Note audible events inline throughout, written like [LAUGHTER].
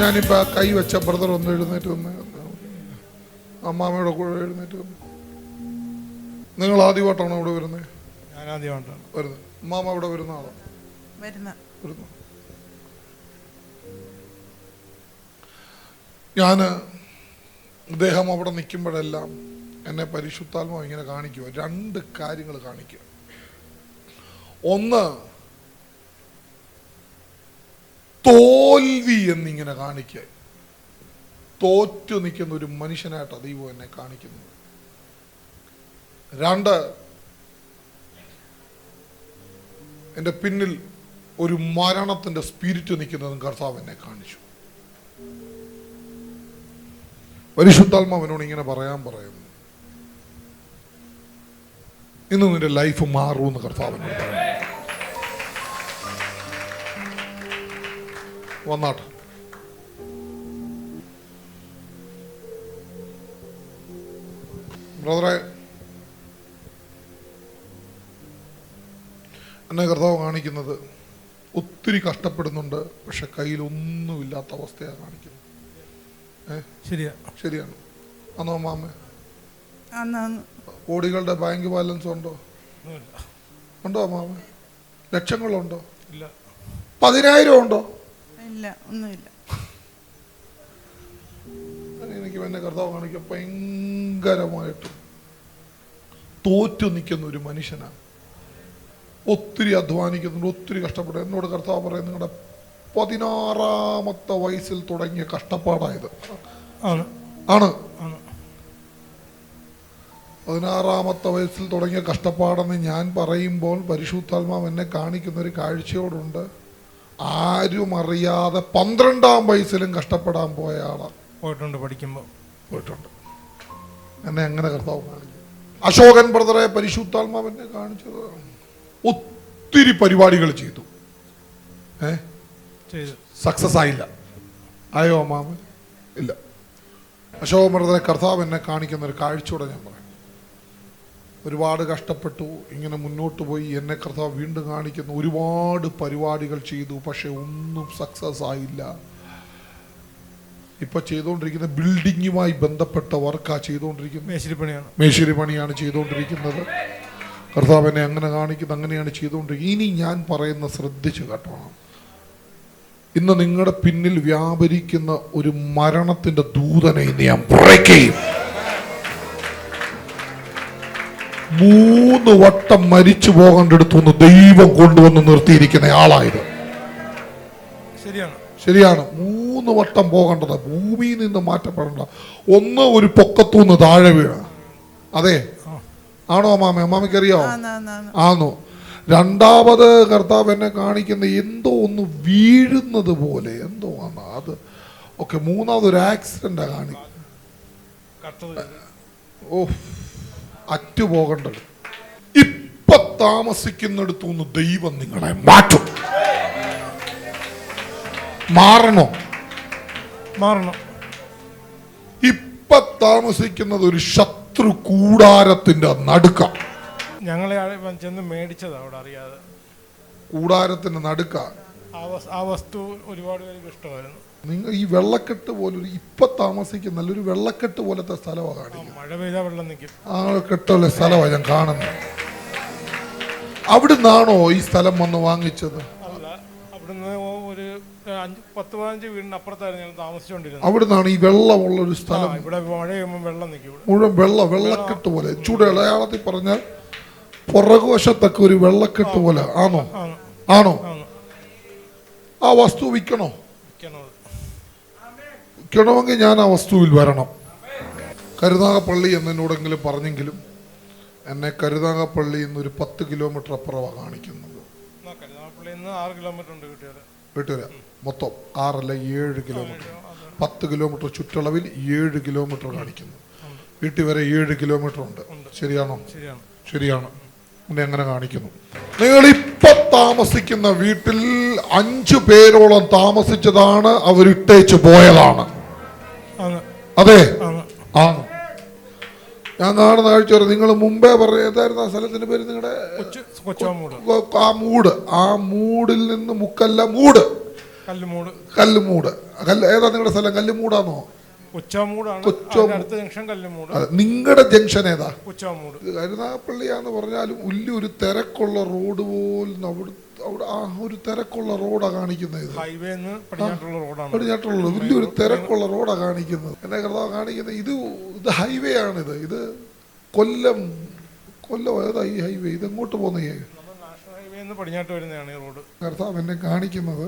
ഞാനിപ്പോ ആ കൈ വെച്ച ബ്രദർ ഒന്ന് എഴുന്നേറ്റ് വന്ന് അമ്മാമ്മയുടെ കൂടെ എഴുന്നേറ്റ് വന്ന്. നിങ്ങൾ ആദ്യമായിട്ടാണോ ഇവിടെ വരുന്നത്? ഞാൻ ആദ്യമായിട്ടാണ് വരുന്നത്. അമ്മാമ്മ ഇവിടെ വരുന്ന ആളാണ് വരുന്ന. വരുന്നു. ഞാൻ ഇദ്ദേഹം അവിടെ നിൽക്കുമ്പോഴെല്ലാം എന്നെ പരിശുദ്ധാത്മാവ് ഇങ്ങനെ കാണിക്കുക രണ്ട് കാര്യങ്ങൾ കാണിക്കുക ഒന്ന് തോൽവി എന്നിങ്ങനെ കാണിക്കുക. തോറ്റു നിൽക്കുന്ന ഒരു മനുഷ്യനായിട്ട് ദൈവം എന്നെ കാണിക്കുന്നത് രണ്ട് എന്റെ പിന്നിൽ ഒരു മരണത്തിന്റെ സ്പിരിറ്റ് നിൽക്കുന്നതും കർത്താവ് എന്നെ കാണിച്ചു. പരിശുദ്ധാത്മാവിനോട് ഇങ്ങനെ പറയാൻ പറയുന്നു. ഇന്ന് നിന്റെ ലൈഫ് മാറുമെന്ന് കർത്താവിനോട് പറയുന്നു വന്നാട്ടെ. ബ്രദറെ എന്നെ കർത്താവ് കാണിക്കുന്നത് ഒത്തിരി കഷ്ടപ്പെടുന്നുണ്ട് പക്ഷെ കയ്യിലൊന്നുമില്ലാത്ത അവസ്ഥയാണ് കാണിക്കുന്നത്. ശരിയാ. ശരിയാണ്. അന്നോ മാമ. കോടികളുടെ ബാങ്ക് ബാലൻസ് ഉണ്ടോ? ഉണ്ടോ മാമ? ലക്ഷങ്ങളുണ്ടോ? ഇല്ല. പതിനായിരം ഉണ്ടോ? ഇല്ല ഒന്നുമില്ല. എനിക്ക് എന്നെ കർത്താവ് കാണിക്കുക ഭയങ്കരമായിട്ട് തോറ്റു നിൽക്കുന്ന ഒരു മനുഷ്യനാണ് ഒത്തിരി അധ്വാനിക്കുന്നുണ്ട് ഒത്തിരി കഷ്ടപ്പെടും എന്നോട് കർത്താവ് പറയും നിങ്ങളുടെ പതിനാറാമത്തെ വയസ്സിൽ തുടങ്ങിയ കഷ്ടപ്പാടായത്. ആണ്. ആണ്. ആണ്. പതിനാറാമത്തെ വയസ്സിൽ തുടങ്ങിയ കഷ്ടപ്പാടെന്ന് ഞാൻ പറയുമ്പോൾ പരിശുദ്ധാത്മാവ് എന്നെ കാണിക്കുന്ന ഒരു കാഴ്ചയോടുണ്ട്. ആരും അറിയാതെ പന്ത്രണ്ടാം വയസ്സിലും കഷ്ടപ്പെടാൻ പോയ ആളാണ് പോയിട്ടുണ്ട് പഠിക്കുമ്പോൾ പോയിട്ടുണ്ട്. എന്നെ എങ്ങനെ കർത്താവ് കാണിച്ചു അശോകൻ ബ്രദറെ പരിശുദ്ധാത്മാവിനെ കാണിച്ചത്. ഒത്തിരി പരിപാടികൾ ചെയ്തു. ഏ? സക്സസ് ആയില്ല. ആയോ മാമൻ? ഇല്ല. അശോകൻ ബ്രദറെ കർത്താവ് എന്നെ കാണിക്കുന്ന ഒരു കാഴ്ചയോടെ ഞാൻ പറയാം. ഒരുപാട് കഷ്ടപ്പെട്ടു. ഇങ്ങനെ മുന്നോട്ട് പോയി എന്നെ കർത്താവ് വീണ്ടും കാണിക്കുന്നു. ഒരുപാട് പരിപാടികൾ ചെയ്തു പക്ഷെ ഒന്നും സക്സസ് ആയില്ല. ഇപ്പൊ ചെയ്തുകൊണ്ടിരിക്കുന്ന ബിൽഡിങ്ങുമായി ബന്ധപ്പെട്ട വർക്കാ ചെയ്തുകൊണ്ടിരിക്കുന്നത്. മേശിരിപ്പണിയാണ്. മേശിരി പണിയാണ് ചെയ്തുകൊണ്ടിരിക്കുന്നത്. കർത്താവ് എന്നെ അങ്ങനെ കാണിക്കുന്നത് അങ്ങനെയാണ് ചെയ്തുകൊണ്ടിരിക്കുന്നത്. ഇനി ഞാൻ പറയുന്ന ശ്രദ്ധിച്ചു കേട്ടോണം. ഇന്ന് നിങ്ങളുടെ പിന്നിൽ വ്യാപരിക്കുന്ന ഒരു മരണത്തിന്റെ ദൂതനെ ഇന്ന് ഞാൻ പുറയ്ക്കുകയും മൂന്ന് വട്ടം മരിച്ചു പോകേണ്ടടുത്തുനിന്ന് ദൈവം കൊണ്ടുവന്ന് നിർത്തിയിരിക്കുന്ന ആളായത്. ശരിയാണ്. ശരിയാണ്. മൂന്ന് വട്ടം പോകേണ്ടത്. ഭൂമിയിൽ നിന്ന് മാറ്റപ്പെടേണ്ട. ഒന്ന് ഒരു പൊക്കത്തുനിന്ന് താഴെ വീണ അതെ? ആണോ അമ്മാമ? അമ്മാമയ്ക്ക് അറിയാവോ ആന്ന് ആന്ന്. ആന്ന്. ആണോ രണ്ടാമത് കർത്താവ് എന്നെ കാണിക്കുന്ന എന്തോ ഒന്ന് വീഴുന്നത് പോലെ എന്തോ ആണ് അത് ഓക്കെ മൂന്നാമത് ഒരു ആക്സിഡന്റാ കാണി കട്ടത്. ഓ അറ്റു പോകേണ്ടത് ഇപ്പൊ താമസിക്കുന്നിടത്തുനിന്ന് ദൈവം നിങ്ങളെ മാറ്റും. മാറണോ? മാറണം. ഇപ്പൊ താമസിക്കുന്നത് ഒരു ശത്രു കൂടാരത്തിന്റെ നടുക്ക. ഞങ്ങളെ ചെന്ന് മേടിച്ചത് അവിടെ അറിയാതെ. കൂടാരത്തിന്റെ നടുക്ക. ആ ആ വസ്തു ഒരുപാട് പേർക്ക് ഇഷ്ടമായിരുന്നു. നിങ്ങൾ ഈ വെള്ളക്കെട്ട് പോലൊരു ഇപ്പൊ താമസിക്കുന്ന നല്ലൊരു വെള്ളക്കെട്ട് പോലത്തെ സ്ഥലമാണ് കാണിക്കുന്നത്. മഴ വെള്ളം നിൽക്കും ആ കെട്ടുള്ള സ്ഥലമാണ് ഞാൻ കാണുന്നത്. അവിടുന്നാണോ ഈ സ്ഥലം വന്ന് വാങ്ങിച്ചത്? അല്ല അവിടുന്ന് ഒരു അഞ്ച് പത്ത് പതിനഞ്ച് വീടിന് അപ്പുറത്തായിരുന്നു ഞങ്ങൾ താമസിച്ചുകൊണ്ടിരുന്നത്. അവിടുന്നാണ് ഈ വെള്ളമുള്ള ഒരു ആ സ്ഥലം. ഇവിടെ മഴ പെയ്യുമ്പോൾ വെള്ളം നിൽക്കും ഇവിടെ. മുഴുവൻ വെള്ള വെള്ളക്കെട്ട് പോലെ. ചൂട് ഇളയാളത്തിൽ പറഞ്ഞാൽ പുറകുവശത്തൊക്കെ ഒരു വെള്ളക്കെട്ട് പോലെ. ആണോ? ആണോ? ആ വസ്തു വിൽക്കണോ? വിൽക്കണമെങ്കിൽ ഞാൻ ആ വസ്തുവിൽ വരണം. കരുനാഗപ്പള്ളി എന്നോടെങ്കിലും പറഞ്ഞെങ്കിലും എന്നെ കരുനാഗപ്പള്ളി നിന്ന് ഒരു പത്ത് കിലോമീറ്റർ അപ്പുറമാണ് കാണിക്കുന്നത്. വീട്ടുകാര. മൊത്തം ആറല്ല ഏഴ് കിലോമീറ്റർ. പത്ത് കിലോമീറ്റർ ചുറ്റളവിൽ ഏഴ് കിലോമീറ്റർ കാണിക്കുന്നു. വീട്ടിൽ വരെ ഏഴ് കിലോമീറ്റർ ഉണ്ട്. ശരിയാണോ? ശരിയാണ്. എങ്ങനെ അങ്ങനെ കാണിക്കുന്നു? നിങ്ങൾ ഇപ്പൊ താമസിക്കുന്ന വീട്ടിൽ അഞ്ചു പേരോളം താമസിച്ചതാണ് അവരിട്ടേച്ച് പോയതാണ്. അതെ. ആണ് ഞാൻ നാളെ കാഴ്ച വരെ നിങ്ങൾ മുമ്പേ പറഞ്ഞ ഏതായിരുന്നു ആ സ്ഥലത്തിന്റെ പേര് നിങ്ങളുടെ ആ മൂട്. ആ മൂടിൽ നിന്ന് മുക്കല്ല മൂട്. കല്ലുമൂട്. കല്ലുമൂട്. കല്ല് ഏതാ നിങ്ങളുടെ സ്ഥലം? കല്ലുമൂടാന്നോ? നിങ്ങളുടെ ജംഗ്ഷൻ ഏതാ? കരുനാപ്പള്ളിയാന്ന് പറഞ്ഞാലും ഉല്ലൊരു ഒരു തിരക്കുള്ള റോഡ് പോലും അവിടെ അവിടെ ആ ഒരു തിരക്കുള്ള റോഡാ കാണിക്കുന്നത്. ഇത് ഹൈവേന്ന് പടിഞ്ഞാട്ടുള്ള റോഡാണ്. പടിഞ്ഞാട്ടുള്ളത് വലിയൊരു തിരക്കുള്ള റോഡാ കാണിക്കുന്നത്. എന്നെ കർത്താവ് കാണിക്കുന്നത് ഇത് ഇത് ഹൈവേ ആണിത്. ഇത് കൊല്ലം കൊല്ലം ഏതാ ഈ ഹൈവേ? ഇത് എങ്ങോട്ട് പോകുന്ന ഈ ഹൈവേന്ന് പടിഞ്ഞാട്ട് വരുന്നതാണ് ഈ റോഡ്. കർത്താവ് എന്നെ കാണിക്കുന്നത്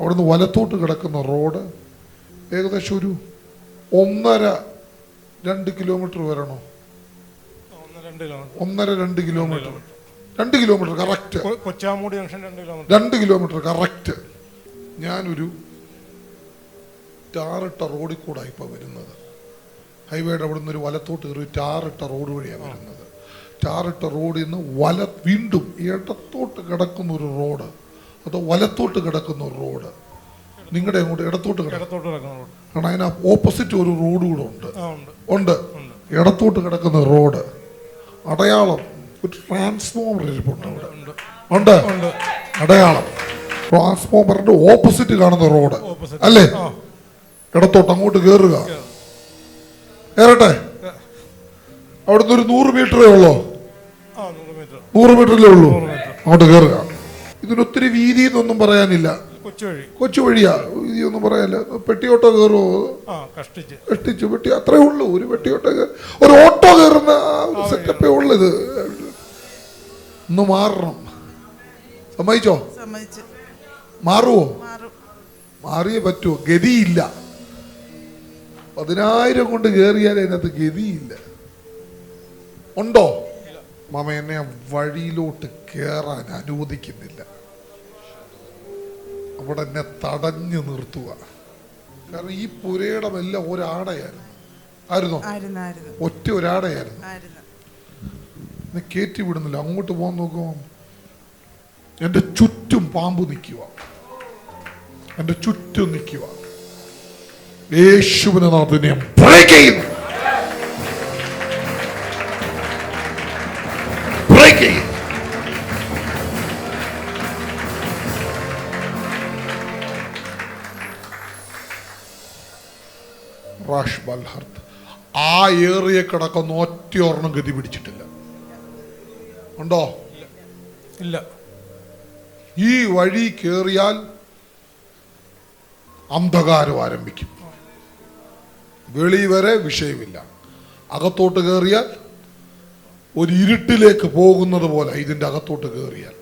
അവിടുന്ന് വലത്തോട്ട് കിടക്കുന്ന റോഡ് ഏകദേശം ഒരു ഒന്നര രണ്ട് കിലോമീറ്റർ വരണോ? ഒന്നര രണ്ട് കിലോമീറ്റർ. രണ്ട് കിലോമീറ്റർ കറക്റ്റ് കൊച്ചാമൂടി ജംഗ്ഷൻ രണ്ട് കിലോമീറ്റർ രണ്ട് കിലോമീറ്റർ കറക്റ്റ് ഞാനൊരു ടാറിട്ട റോഡിൽ കൂടെ ഇപ്പോൾ വരുന്നത്. ഹൈവേയുടെ അവിടെ നിന്ന് ഒരു വലത്തോട്ട് കയറി ടാറിട്ട റോഡ് വഴിയാണ് വരുന്നത്. ടാറിട്ട റോഡിൽ നിന്ന് വല വീണ്ടും ഇടത്തോട്ട് കിടക്കുന്ന ഒരു റോഡ് അതോ വലത്തോട്ട് കിടക്കുന്ന ഒരു റോഡ് നിങ്ങളുടെ അങ്ങോട്ട് ഇടത്തോട്ട് കിടക്കും കിടക്കുന്ന കാരണം അതിന് ഓപ്പോസിറ്റ് ഒരു റോഡ് കൂടെ ഉണ്ട്. ഉണ്ട്. ഉണ്ട്. ഇടത്തോട്ട് കിടക്കുന്ന റോഡ് അടയാളം ഒരു ട്രാൻസ്ഫോമർ ഇരിപ്പുണ്ട് അവിടെ. ഉണ്ട്. അടയാളം. ട്രാൻസ്ഫോമറിന്റെ ഓപ്പോസിറ്റ് കാണുന്ന റോഡ് അല്ലേ? ഇടത്തോട്ട് അങ്ങോട്ട് കയറുക കയറട്ടെ അവിടുന്ന് ഒരു നൂറ് മീറ്ററേ ഉള്ളൂ? നൂറ് മീറ്ററിലേ ഉള്ളൂ? അങ്ങോട്ട് കയറുക ഇതിനൊത്തിരി വീതി എന്നൊന്നും പറയാനില്ല. കൊച്ചു വഴിയാ. വീതി ഒന്നും പറയാനില്ല. പെട്ടിയോട്ടോ കയറുമോ കഷ്ടിച്ചു. പെട്ടി അത്രേ ഉള്ളൂ. ഒരു പെട്ടിയോട്ടോ ഒരു ഓട്ടോ കയറുന്ന സെറ്റപ്പേ ഉള്ളൂ ഇത് ഒന്ന് മാറണം. സമ്മതിച്ചോ? മാറുവോ? മാറും. മാറിയേ പറ്റുമോ ഗതിയില്ല. പതിനായിരം കൊണ്ട് കയറിയാൽ അതിനകത്ത് ഗതിയില്ല. ഉണ്ടോ? മാമ എന്നെ വഴിയിലോട്ട് കയറാൻ അനുവദിക്കുന്നില്ല. അവിടെ എന്നെ തടഞ്ഞു നിർത്തുക. കാരണം ഈ പുരയിടമെല്ലാം ഒരാടയായിരുന്നു. ആയിരുന്നോ ഒറ്റ ഒരാടയായിരുന്നു. എന്നെ കയറ്റി വിടുന്നില്ല. അങ്ങോട്ട് പോകാൻ നോക്കുമോ എന്റെ ചുറ്റും പാമ്പ് നിൽക്കുക. എന്റെ ചുറ്റും നിൽക്കുക. യേശുവിനെ നാഥനെ ആ ഏറിയ കിടക്കുന്ന ഒറ്റ ഒരെണ്ണം ഗതി പിടിച്ചിട്ടില്ല. ഉണ്ടോ? ഇല്ല. ഈ വഴി കേറിയാൽ അന്ധകാരം ആരംഭിക്കും. വെളി വരെ വിഷയമില്ല. അകത്തോട്ട് കയറിയാൽ ഒരു ഇരുട്ടിലേക്ക് പോകുന്നത് പോലെ ഇതിന്റെ അകത്തോട്ട് കയറിയാൽ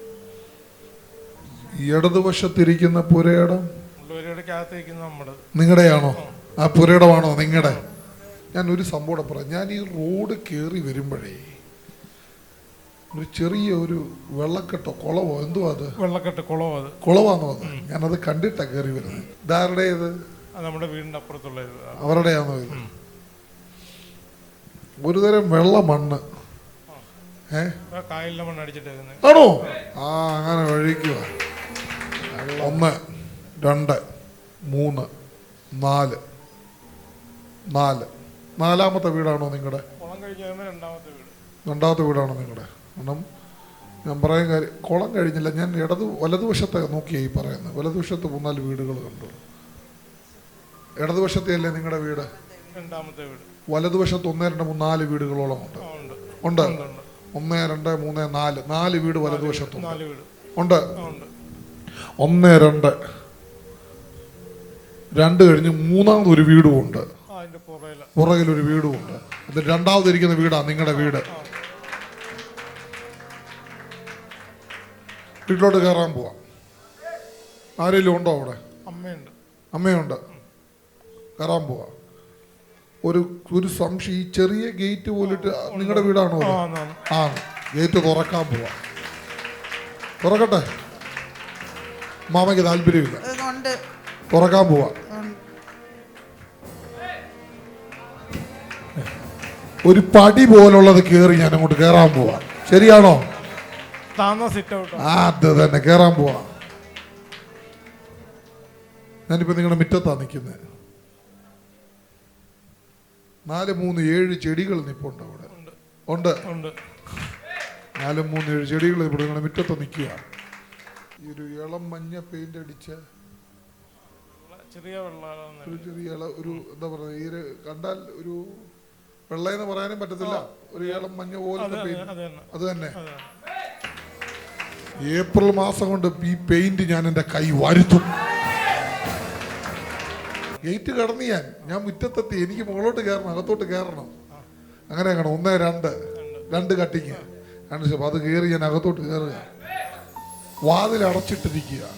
ഇടതുവശത്തിരിക്കുന്ന പുരയിടം? നിങ്ങളുടെയാണോ? ആ പുരയിടമാണോ നിങ്ങളുടെ? ഞാൻ ഒരു സംഭവം പറയാം. ഞാൻ ഈ റോഡ് കയറി വരുമ്പോഴേ ഒരു ചെറിയ ഒരു വെള്ളക്കെട്ടോ കുളവോ? എന്തോ അത്? വെള്ളക്കെട്ട് കുളവോ അത്? കുളവാണോ അത്? ഞാനത് കണ്ടിട്ടാ കയറി വരുന്നത്. ഇതാരുടേത് നമ്മുടെ വീടിന്റെ അപ്പുറത്തുള്ള. അവരുടെയാണോ ഇത്? ഒരുതരം വെള്ള മണ്ണ്. കായലിലെ മണ്ണ് ആണോ? ആ അങ്ങനെ ഒഴിക്കുക ഒന്ന് രണ്ട് മൂന്ന് നാല്. നാല്. നാലാമത്തെ വീടാണോ നിങ്ങളുടെ രണ്ടാമത്തെ വീടാണോ നിങ്ങളുടെ കാരണം ഞാൻ പറയാൻ കാര്യം കുളം കഴിഞ്ഞില്ല. ഞാൻ ഇടത് വലതുവശത്തെ നോക്കിയാ ഈ പറയുന്നത്. വലതുവശത്ത് മൂന്നാൽ വീടുകൾ കണ്ടു. ഇടതുവശത്തെ അല്ലേ നിങ്ങളുടെ വീട്? രണ്ടാമത്തെ വീട്. വലതുവശത്ത് ഒന്നേ രണ്ട് മൂന്ന് നാല് വീടുകളോളം ഉണ്ട്. ഉണ്ട്. ഒന്ന് രണ്ട് മൂന്ന് നാല്. നാല് വീട് വലതുവശത്തുണ്ട്. ഉണ്ട്? ഒന്ന് രണ്ട്. രണ്ട് കഴിഞ്ഞ് മൂന്നാമത് ഒരു വീടും ഉണ്ട്. ഒരു വീടും ഉണ്ട്. അത് രണ്ടാമത് ഇരിക്കുന്ന വീടാ നിങ്ങളുടെ വീട്. വീട്ടിലോട്ട് കയറാൻ പോവാം. ആരെങ്കിലും ഉണ്ടോ അവിടെ? അമ്മയുണ്ട്. അമ്മയുണ്ട്. കയറാൻ പോവാം. ഒരു ഒരു സംശയം ഈ ചെറിയ ഗേറ്റ് പോലിട്ട് നിങ്ങളുടെ വീടാണോ ആ ഗേറ്റ് തുറക്കാൻ പോവാം. തുറക്കട്ടെ? മാമയ്ക്ക് താല്പര്യമില്ല. തുറക്കാൻ പോവാം. ഒരു പടി പോലുള്ളത് കയറി ഞാൻ അങ്ങോട്ട് കയറാൻ പോവാം. ശരിയാണോ? അത് തന്നെ കയറാൻ പോവാ. ഞാനിപ്പോ നിങ്ങളുടെ മുറ്റത്താ നിൽക്കുന്നത് നാല് മൂന്ന് ഏഴ് ചെടികൾ നിപ്പുണ്ട് അവിടെ. ഉണ്ട്. നാല് മൂന്ന് ഏഴ് ചെടികൾ ഇവിടെ നിങ്ങളുടെ മുറ്റത്ത് നിൽക്കുക. ഈ ഒരു ഇളം മഞ്ഞ പെയിന്റ് അടിച്ച ചെറിയ വെള്ളം ഒരു ചെറിയ ഇള ഒരു എന്താ പറയുക ഈ കണ്ടാൽ ഒരു വെള്ളയെന്ന് പറയാനും പറ്റത്തില്ല. ഒരു ഇളം മഞ്ഞ പോലത്തെ പെയിന്റ് അത് തന്നെ. ഏപ്രിൽ മാസം കൊണ്ട് ഈ പെയിന്റ് ഞാൻ എന്റെ കൈ വരുത്തും. ഗേറ്റ് കടന്ന് ഞാൻ ഞാൻ മുറ്റത്തെത്തി എനിക്ക് മുകളോട്ട് കയറണം അകത്തോട്ട് കയറണം. അങ്ങനെ കാണും ഒന്ന് രണ്ട് രണ്ട് കട്ടിങ് രണ്ട് സ്റ്റെപ്പ് അത് കയറി ഞാൻ അകത്തോട്ട് കയറുക വാതിൽ അടച്ചിട്ടിരിക്കുക.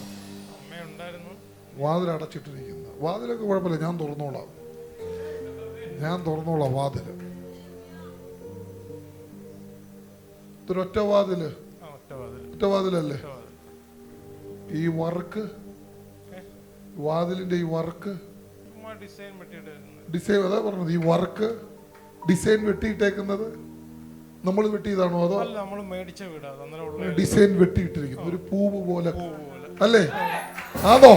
വാതിൽ അടച്ചിട്ടിരിക്കുന്ന. വാതിലൊക്കെ കുഴപ്പമില്ല ഞാൻ തുറന്നോളാം. ഞാൻ തുറന്നോളാം വാതിൽ. ഇതൊരൊറ്റ വാതിൽ. ആ ഒറ്റ വാതിൽ ഒറ്റ വാതിലല്ലേ ഒറ്റ വാതിൽ ഈ വർക്ക്? വാതിലിന്റെ ഈ വർക്ക് ഡിസൈൻ അതാ പറഞ്ഞത് ഈ വർക്ക് ഡിസൈൻ വെട്ടിയിട്ടേക്കുന്നത് നമ്മൾ വെട്ടിയതാണോ അതോ ഡിസൈൻ വെട്ടിയിട്ടിരിക്കുന്നു ഒരു പൂവ് പോലെ. അല്ലേ? അതോ?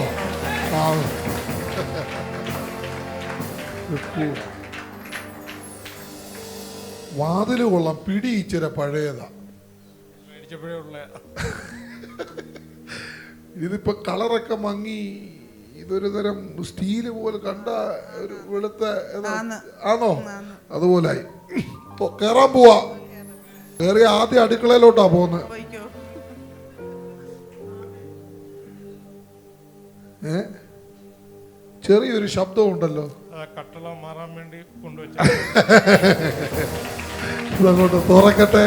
വാതിൽ കൊള്ളാം പിടി ഇച്ചിരി പഴയതാ. മേടിച്ചപ്പോഴേ ഉള്ള ഇതിപ്പോ കളറൊക്കെ മങ്ങി ഇതൊരു തരം സ്റ്റീൽ പോലെ കണ്ട ഒരു വെളുത്ത. ആണോ. അതുപോലായി. ഇപ്പൊ കേറാൻ പോവാ. കേറി ആദ്യം അടുക്കളയിലോട്ടാ പോകുന്നത് പോയിക്കോ. ഏ? ചെറിയൊരു ശബ്ദം ഉണ്ടല്ലോ. കട്ടള മാറാൻ വേണ്ടി കൊണ്ടുവച്ചു [LAUGHS] ഇതങ്ങോട്ട് തുറക്കട്ടെ.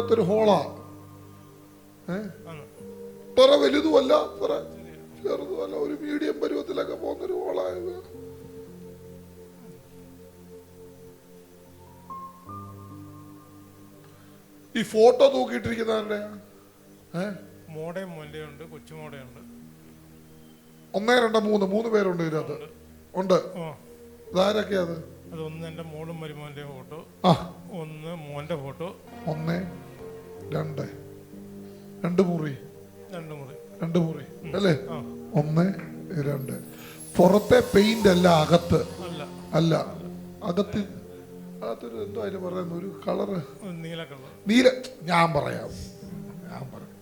കുഴപ്പമില്ലാത്തൊരു ഹോളാ. പറ അത്ര വലുതുമല്ല അത്ര ചെറുതുമല്ല ഒരു മീഡിയം പരുവത്തിലൊക്കെ പോകുന്നൊരു ഹോളായത് ഈ ഫോട്ടോ തൂക്കിയിട്ടിരിക്കുന്നവരുടെ ഏഹ് മോലുണ്ട് കൊച്ചുമോടയുണ്ട് ഒന്നേ രണ്ട് മൂന്ന് മൂന്ന് പേരുണ്ട് ഇതിനകത്ത്. ഉണ്ട്. ഇതാരൊക്കെയാ അത്? അത് ഒന്ന് എന്റെ മോളും മരുമോന്റെ ഫോട്ടോ. ഒന്ന് മോന്റെ ഫോട്ടോ. ഒന്ന് രണ്ട്. രണ്ട് മുറി. രണ്ട് മുറി. രണ്ട് മുറി. അല്ലേ? ഒന്ന് രണ്ട്. പുറത്തെ പെയിന്റ് അല്ല അകത്ത്. അല്ല. അകത്ത് അകത്തൊരു എന്തോ അതിന് പറയുന്ന ഒരു കളറ് നീല കളർ നീല. ഞാൻ പറയാം. ഞാൻ പറയാം.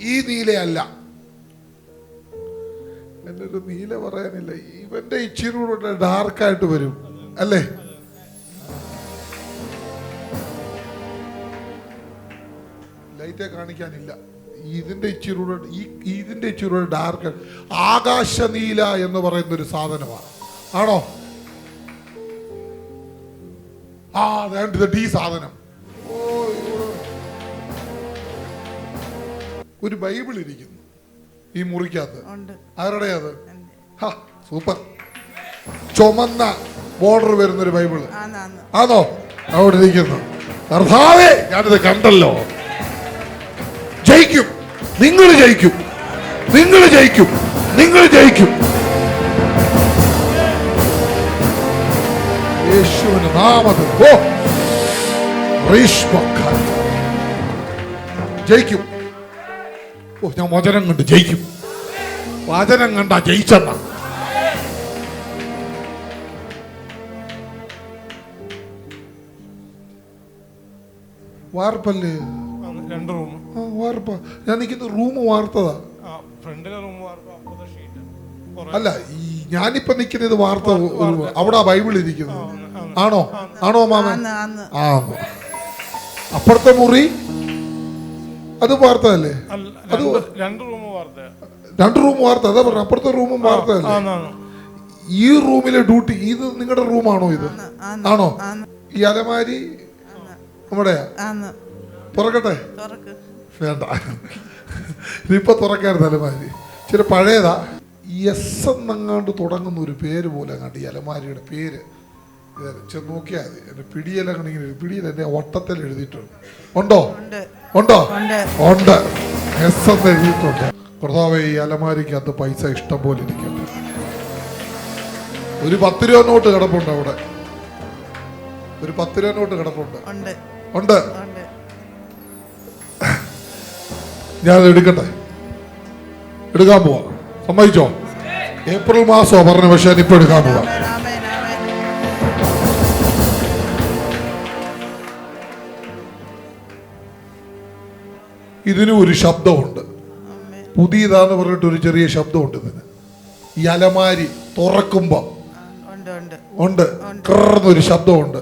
ഈ നീലയല്ല. എന്നൊരു നീല പറയാനില്ല. ഇവന്റെ ഇച്ചിരി കൂടെ ഡാർക്കായിട്ട് വരും. അല്ലേ? ലൈറ്റ് കാണിക്കാനില്ല. ഇതിന്റെ ഇച്ചിരൂടെ ഈ ഇതിന്റെ ഇച്ചിരൂടെ ഡാർക്ക് ആകാശനീല എന്ന് പറയുന്ന ഒരു സാധനമാണ്. ആണോ? ആ വേണ്ട ഇത് ഈ സാധനം ഒരു ബൈബിൾ ഇരിക്കുന്നു ഈ മുറിക്കകത്ത്. ആരുടെ അത്? സൂപ്പർ. ചുമന്ന ബോർഡർ വരുന്ന ഒരു ബൈബിൾ ആണോ? അവിടെ ഇരിക്കുന്നു. കർത്താവേ ഞാനിത് കണ്ടല്ലോ. ജയിക്കും. നിങ്ങൾ ജയിക്കും. നിങ്ങൾ ജയിക്കും. നിങ്ങൾ ജയിക്കും. യേശുവിന് നാമത്തിൽ ഓ. ജയിക്കും. ഓ ഞാൻ വചനം കണ്ട് ജയിക്കും. വചനം കണ്ട ജയിച്ചെന്ന. വാർപ്പല്ലേ. രണ്ട് റൂം. വാർപ്പ. ഞാൻ നിൽക്കുന്ന റൂം വാർത്തതാ. ഫ്രണ്ടിലെ റൂം അല്ല ഈ ഞാനിപ്പോ നിൽക്കുന്നത് വാർത്ത ഒരു അവിടെ ആ ബൈബിൾ ഇരിക്കുന്നു. ആണോ? ആണോ മാമൻ? ആ അപ്പുറത്തെ മുറി? അത് വാർത്തതല്ലേ അല്ല രണ്ട് രണ്ട് റൂം വാർത്ത രണ്ട് റൂം വാർത്ത അതാ പറഞ്ഞു. അപ്പുറത്തെ റൂമും വാർത്തതല്ലേ ഈ റൂമിലെ ഡ്യൂട്ടി ഇത് നിങ്ങളുടെ റൂമാണോ ഇത്? ആണോ? ഈ അലമാരി നമ്മുടെയാ? പുറകട്ടെ തുറക്കട്ടെ? തുറക്ക്. വേണ്ട. ഇതിപ്പോ തുറക്കായിരുന്നു അലമാരി ചില പഴയതാ. എസ് എന്നങ്ങാണ്ട് തുടങ്ങുന്ന ഒരു പേര് പോലെ അങ്ങാണ്ട് ഈ അലമാരിയുടെ പേര്. ചെന്ന് നോക്കിയാൽ മതി. എന്റെ പിടിയെല്ലാം ഇങ്ങനെ പിടിയിൽ എന്റെ വട്ടത്തിൽ എഴുതിയിട്ടുണ്ട്. ഉണ്ടോ? ഉണ്ട്. ഉണ്ടോ? ഉണ്ട്. ഉണ്ട്. എസ് എന്ന് എഴുതിയിട്ടുണ്ട്. കർത്താവെ ഈ അലമാരിക്കകത്ത് പൈസ ഇഷ്ടം പോലെ ഇരിക്കുന്നു. ഒരു പത്ത് രൂപ നോട്ട് കിടപ്പുണ്ട് അവിടെ. ഒരു പത്ത് രൂപ നോട്ട് കിടപ്പുണ്ട്. ഉണ്ട്. ഞാനത് എടുക്കട്ടെ? എടുക്കാൻ പോവാ. സമ്മതിച്ചോ? ഏപ്രിൽ മാസമോ പറഞ്ഞു പക്ഷെ ഞാനിപ്പോൾ എടുക്കാൻ പോവാ. ഇതിനും ഒരു ശബ്ദമുണ്ട്. പുതിയതാന്ന് പറഞ്ഞിട്ട് ഒരു ചെറിയ ശബ്ദമുണ്ട് ഇതിന്. ഈ അലമാരി തുറക്കുമ്പോ ഉണ്ട് ഒരു ശബ്ദമുണ്ട്.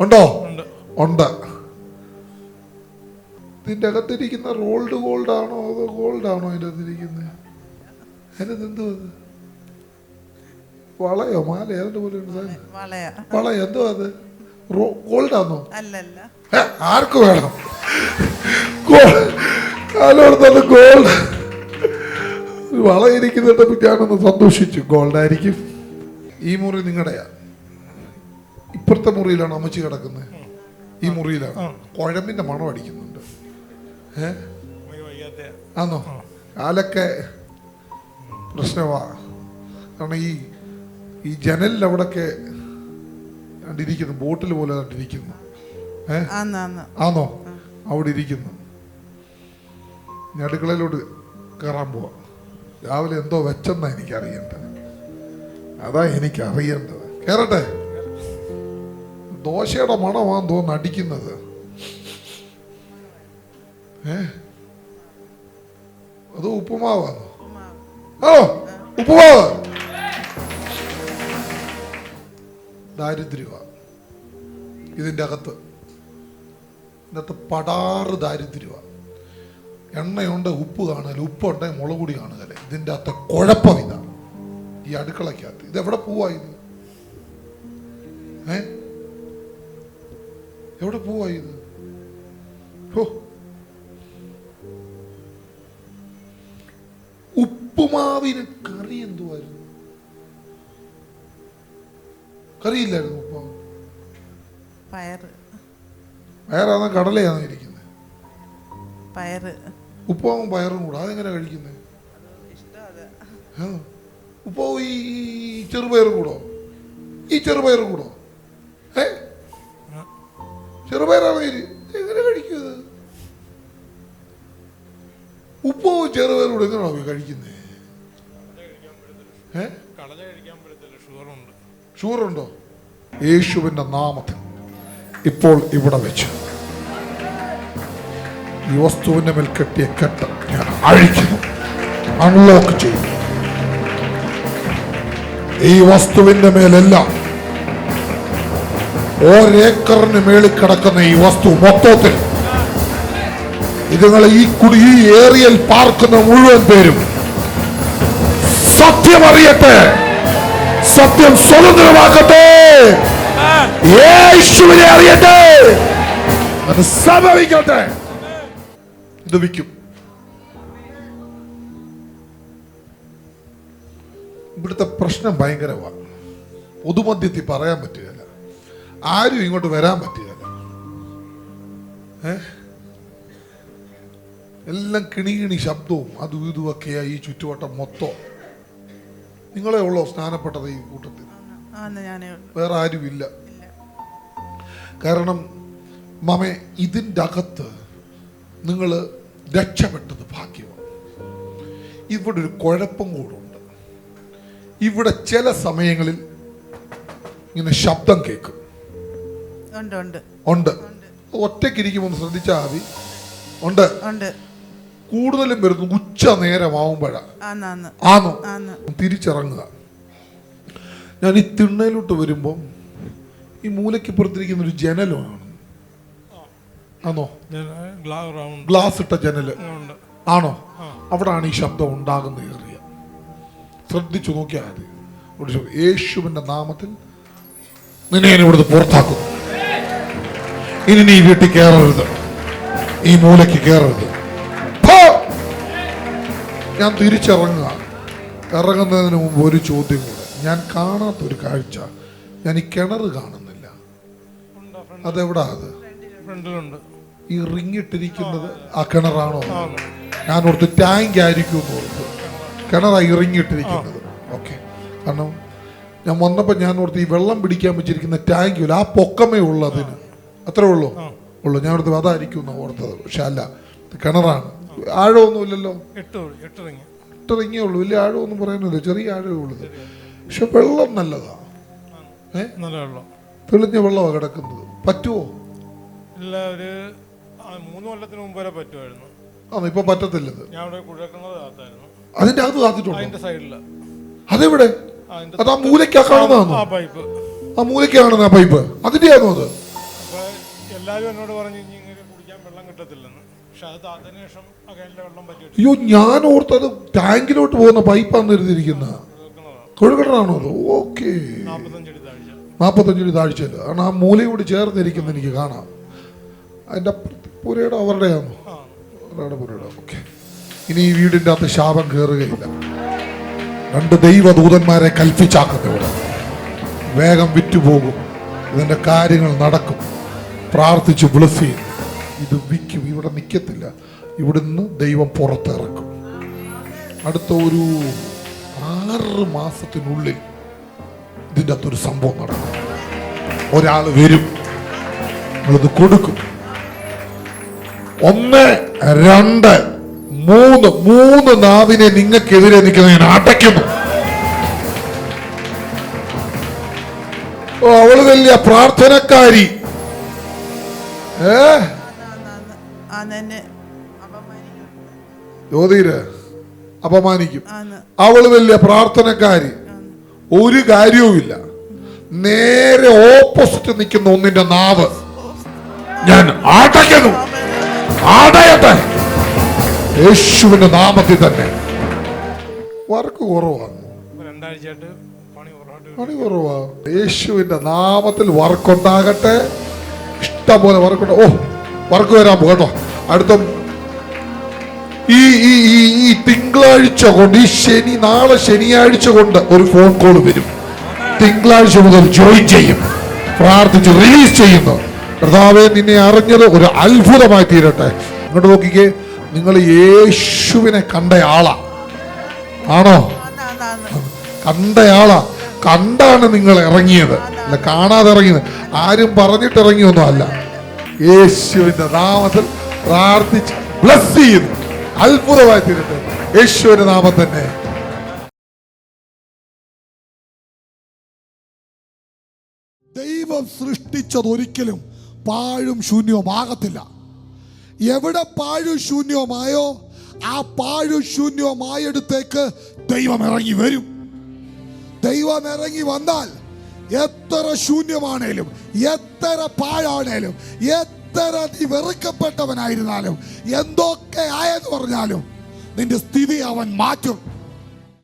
ഉണ്ടോ. ഉണ്ട്. ഇതിന്റെ അകത്തിരിക്കുന്ന റോൾഡ് ഗോൾഡ് ആണോ അതോ ഗോൾഡ് ആണോ അതിന്റെ അകത്തിരിക്കുന്നത് അതിനകത്ത് എന്തോ അത്? വളയോ? മാല ഏതാണ്ട് പോലെ വള എന്തോ അത്? ഗോൾഡ് ആണോ അല്ലല്ല. ആർക്ക് വേണം? കാലോടത്തത് ഗോൾഡ് വള ഇരിക്കുന്നുണ്ട് ഞാനൊന്ന് സന്തോഷിച്ചു. ഗോൾഡായിരിക്കും ഈ മുറി നിങ്ങളുടെയാ. ഇപ്പുറത്തെ മുറിയിലാണ് അമ്മച്ചി കിടക്കുന്നത്. ഈ മുറിയിലാണ്. കുഴമ്പിന്റെ മണം അടിക്കുന്നുണ്ട് ആന്നോ? കാലൊക്കെ പ്രശ്നമാ. കാരണം ഈ ഈ ജനലിൽ അവിടൊക്കെ കണ്ടിരിക്കുന്നു ബോട്ടിൽ പോലെ കണ്ടിരിക്കുന്നു. ആണോ അവിടെ ഇരിക്കുന്നു. ഞാൻ അടുക്കളയിലോട്ട് കയറാൻ പോവാ. രാവിലെ എന്തോ വെച്ചെന്നാ എനിക്ക് അറിയേണ്ടത് അതാ എനിക്ക് അറിയേണ്ടത് കേറട്ടെ? ദോശയുടെ മണമാണെന്ന് തോന്നുന്നു അടിക്കുന്നത്. ഏ? അത് ഉപ്പുമാവാന്നോ? ഉപ്പുമാവ്. ആണോ? ഉപ്പുമാവ്? ദാരിദ്ര്യമാണ് ഇതിന്റെ അകത്ത്. ഇതിനകത്ത് പടാറ് ദാരിദ്ര്യമാണ് എണ്ണയുണ്ട് ഉപ്പ് കാണുകയില്ല ഉപ്പുണ്ട് മുളക് പൊടി കാണുകയില്ല ഇതിന്റെ അകത്ത് കുഴപ്പം ഇതാണ് ഈ അടുക്കളയ്ക്കകത്ത്. ഇത് എവിടെ പോവാ ഇത്? ഏ? എവിടെ പോവാ ഇത്? ഹോ ഉപ്പുമാവിന് കറി എന്തുവായിരുന്നു? കറിയില്ലായിരുന്നു ഉപ്പുമാവ്. പയറ്. കടലയാണ് ഇരിക്കുന്നത്? പയറ്. ഉപ്പുമാവും പയറും കൂടെ. അതെങ്ങനെ കഴിക്കുന്നത്? ഉപ്പാവ് ഈ ചെറുപയർ ചെറുപയറും കൂടോ? ഈ ചെറുപയറും കൂടോ? ഏ? ചെറുപയറാണ് ഇത്? ഉപ്പുമാവും ചെറുപയറും കൂടെ എങ്ങനെയാണോ കഴിക്കുന്നത് ഷുഗറുണ്ട്? യേശുവിന്റെ നാമത്തിൽ. ഇപ്പോൾ ഇവിടെ വെച്ച്. ഈ വസ്തുവിന്റെ മേൽ കെട്ടിയ കെട്ട് ഞാൻ അഴിക്കുന്നു. അൺലോക്ക് ചെയ്യുന്നു ഈ വസ്തുവിന്റെ മേലെല്ലാം. ഒരേക്കറിന് മേളിൽ കിടക്കുന്ന ഈ വസ്തു മൊത്തത്തിൽ ഇതുങ്ങൾ ഈ കുടി ഈ ഏറിയൽ പാർക്കുന്ന മുഴുവൻ പേരും സത്യം അറിയട്ടെ. സത്യം സ്വതന്ത്രമാക്കട്ടെ യേശുവിനെ അറിയട്ടെ. അത് സംഭവിക്കട്ടെ. ഇത് വിൽക്കും ഇവിടുത്തെ പ്രശ്നം ഭയങ്കരമാണ് പൊതുമധ്യത്തിൽ പറയാൻ പറ്റുകയില്ല. ആരും ഇങ്ങോട്ട് വരാൻ പറ്റുകയില്ല. ഏ? എല്ലാം കിണി കിണി ശബ്ദവും അതും ഇതുമൊക്കെയായി ഈ ചുറ്റുവട്ടം മൊത്തം. നിങ്ങളെ ഉള്ളോ സ്നാനപ്പെട്ടത് ഈ കൂട്ടത്തിൽ? വേറെ ആരുമില്ല. കാരണം മമ ഇതിന്റെ അകത്ത് നിങ്ങൾ രക്ഷപ്പെട്ടത് ഭാഗ്യമാണ്. ഇവിടെ ഒരു കുഴപ്പം കൂടുണ്ട്. ഇവിടെ ചില സമയങ്ങളിൽ ഇങ്ങനെ ശബ്ദം കേൾക്കും. ഉണ്ട് ഒറ്റയ്ക്കിരിക്കുമ്പോൾ ശ്രദ്ധിച്ചാൽ മതി. ഉണ്ട്. ഉണ്ട്. കൂടുതലും വരുന്നു ഉച്ച നേരമാവുമ്പോഴാണ് ആണോ തിരിച്ചിറങ്ങുക. ഞാൻ ഈ തിണ്ണയിലോട്ട് വരുമ്പോൾ ഈ മൂലയ്ക്ക് പുറത്തിരിക്കുന്ന ഒരു ജനലാണ് ആണോ. ഗ്ലാസ് ഇട്ട ജനൽ. ആണോ? അവിടാണ് ഈ ശബ്ദം ഉണ്ടാകുന്ന ഏറിയ. ശ്രദ്ധിച്ചു നോക്കിയാൽ മതി. യേശുവിന്റെ നാമത്തിൽ നിന്നെ ഞാൻ ഇവിടുന്ന് പുറത്താക്കുന്നു ഇനി നീ വീട്ടിൽ കയറരുത്. ഈ മൂലയ്ക്ക് കയറരുത്! ഞാൻ തിരിച്ചിറങ്ങുക. ഇറങ്ങുന്നതിന് മുമ്പ് ഒരു ചോദ്യം കൂടെ. ഞാൻ കാണാത്തൊരു കാഴ്ച. ഞാൻ ഈ കിണർ കാണുന്നില്ല. അതെവിടെ അത്? ഈ റിങ് ഇട്ടിരിക്കുന്നത് ആ കിണറാണോ. ഞാൻ ഓർത്ത് ടാങ്ക് ആയിരിക്കും എന്ന് ഓർത്തു കിണറായി റിങ് ഇട്ടിരിക്കുന്നത്. ഓക്കെ. കാരണം ഞാൻ വന്നപ്പോൾ ഞാൻ ഓർത്ത് ഈ വെള്ളം പിടിക്കാൻ വെച്ചിരിക്കുന്ന ടാങ്ക് ഇല്ല. ആ പൊക്കമേ ഉള്ളൂ അതിന് അത്രേ ഉള്ളൂ? ഉള്ളൂ. ഞാൻ ഓർത്ത് അതായിരിക്കും ഓർത്തത്. പക്ഷെ അല്ല കിണറാണ്. ആഴമൊന്നുമില്ലല്ലോ. എട്ട് റിങ്ങേ ഉള്ളൂ. വലിയ ആഴമൊന്നും പറയാനില്ല. ചെറിയ ആഴമേ ഉള്ളൂ. പക്ഷെ വെള്ളം നല്ലതാ. ഏ? നല്ല വെള്ളം. തെളിഞ്ഞ വെള്ളമാണ് കിടക്കുന്നത്. പറ്റുമോ ഇല്ല ഒരു മൂന്ന് കൊല്ലത്തിന് മുമ്പ് വരെ പറ്റുമായിരുന്നു. ആ ഇപ്പൊ പറ്റത്തില്ലത്. ഞാൻ ഇവിടെ കുഴക്കുന്നത് കാത്തായിരുന്നു. അതിന്റെ അകത്ത് താത്തിട്ടുണ്ടോ അതിന്റെ സൈഡിൽ. അതെവിടെ? അത് ആ മൂലയ്ക്കാ കാണുന്നതാണോ ആ പൈപ്പ്. ആ മൂലയ്ക്ക് കാണുന്ന ആ പൈപ്പ്. അതിന്റെയാണോ അത്? അപ്പൊ എല്ലാവരും എന്നോട് പറഞ്ഞു ഇങ്ങനെ കുടിക്കാൻ വെള്ളം കിട്ടത്തില്ലെന്ന്. പക്ഷെ അത് താത്തതിന് ശേഷം അയ്യോ ഞാൻ ഓർത്തത് ടാങ്കിലോട്ട് പോകുന്ന പൈപ്പാന്ന് എഴുതിയിരിക്കുന്ന കൊഴുകടനാണോ അത്? ഓക്കെ. നാൽപ്പത്തഞ്ചടി താഴ്ച കാരണം ആ മൂലയോട് ചേർന്നിരിക്കുന്ന എനിക്ക് കാണാം. അതിന്റെ പുരയുടെ അവരുടെയാണോ? അവരുടെ പുരയുടെ. ഓക്കെ. ഇനി ഈ വീടിന്റെ അകത്ത് ശാപം കയറുകയില്ല രണ്ട് ദൈവദൂതന്മാരെ കൽപ്പിച്ചാക്കുന്ന ഇവിടെ. വേഗം വിറ്റുപോകും. ഇതിന്റെ കാര്യങ്ങൾ നടക്കും. പ്രാർത്ഥിച്ച് ബ്ലസ് ഇത് വിൽക്കും. ഇവിടെ നിൽക്കത്തില്ല ഇവിടുന്ന് ദൈവം പുറത്തിറക്കും അടുത്ത ഒരു ആറ് മാസത്തിനുള്ളിൽ ഇതിന്റെ അകത്തൊരു സംഭവം നടക്കും ഒരാൾ വരും നിങ്ങളത് കൊടുക്കും ഒന്ന് രണ്ട് മൂന്ന് മൂന്ന് നാവിനെ നിങ്ങൾക്കെതിരെ നിൽക്കുന്ന ഞാൻ അടയ്ക്കുന്നു അവൾ വലിയ പ്രാർത്ഥനക്കാരി ഏ ജ്യോതിര് അപമാനിക്കും. അവൾ വലിയ പ്രാർത്ഥനക്കാരി. ഒരു കാര്യവുമില്ല. നേരെ ഓപ്പോസിറ്റ് നിൽക്കുന്ന ഒന്നിന്റെ നാവ് ഞാൻ അടയ്ക്കുന്നു. അടയട്ടെ. യേശുവിന്റെ നാമത്തിൽ തന്നെ. വർക്ക് കുറവാണ്. പണി കുറവാ. യേശുവിന്റെ നാമത്തിൽ വർക്കുണ്ടാകട്ടെ ഇഷ്ടംപോലെ വർക്കുണ്ട് ഓ വർക്ക് വരാൻ പോകട്ടോ കേട്ടോ. അടുത്ത ഈ ഈ ഈ തിങ്കളാഴ്ച കൊണ്ട് ഈ ശനി നാളെ ശനിയാഴ്ച കൊണ്ട് ഒരു ഫോൺ കോൾ വരും. തിങ്കളാഴ്ച മുതൽ ജോയിൻ ചെയ്യും. പ്രാർത്ഥിച്ച് റിലീസ് ചെയ്യുന്നു. കർത്താവെ നിന്നെ അറിഞ്ഞത് ഒരു അത്ഭുതമായി തീരട്ടെ. ഇങ്ങോട്ട് നോക്കിക്കേ നിങ്ങൾ യേശുവിനെ കണ്ടയാളാ ആണോ? കണ്ടയാളാ. കണ്ടാണ് നിങ്ങൾ ഇറങ്ങിയത്. അല്ല കാണാതെ ഇറങ്ങിയത്. ആരും പറഞ്ഞിട്ട് ഇറങ്ങിയൊന്നും അല്ല. യേശുവിന്റെ നാമത്തിൽ പ്രാർത്ഥിച്ച് ബ്ലസ് ചെയ്യുന്നു. അത്ഭുതമായി തീരട്ടെ യേശുവിന്റെ നാമം തന്നെ. ദൈവം സൃഷ്ടിച്ചത് ഒരിക്കലും പാഴും ശൂന്യവും ആകത്തില്ല. എവിടെ പാഴും ശൂന്യവുമായോ ആ പാഴും ശൂന്യവുമായടുത്തേക്ക് ദൈവം ഇറങ്ങി വരും. ദൈവം ഇറങ്ങി വന്നാൽ എത്ര ശൂന്യമാണേലും എത്ര പാഴാണേലും എത്ര നീ വെറുക്കപ്പെട്ടവനായിരുന്നാലും എന്തൊക്കെ ആയെന്ന് പറഞ്ഞാലും നിന്റെ സ്ഥിതി അവൻ മാറ്റും.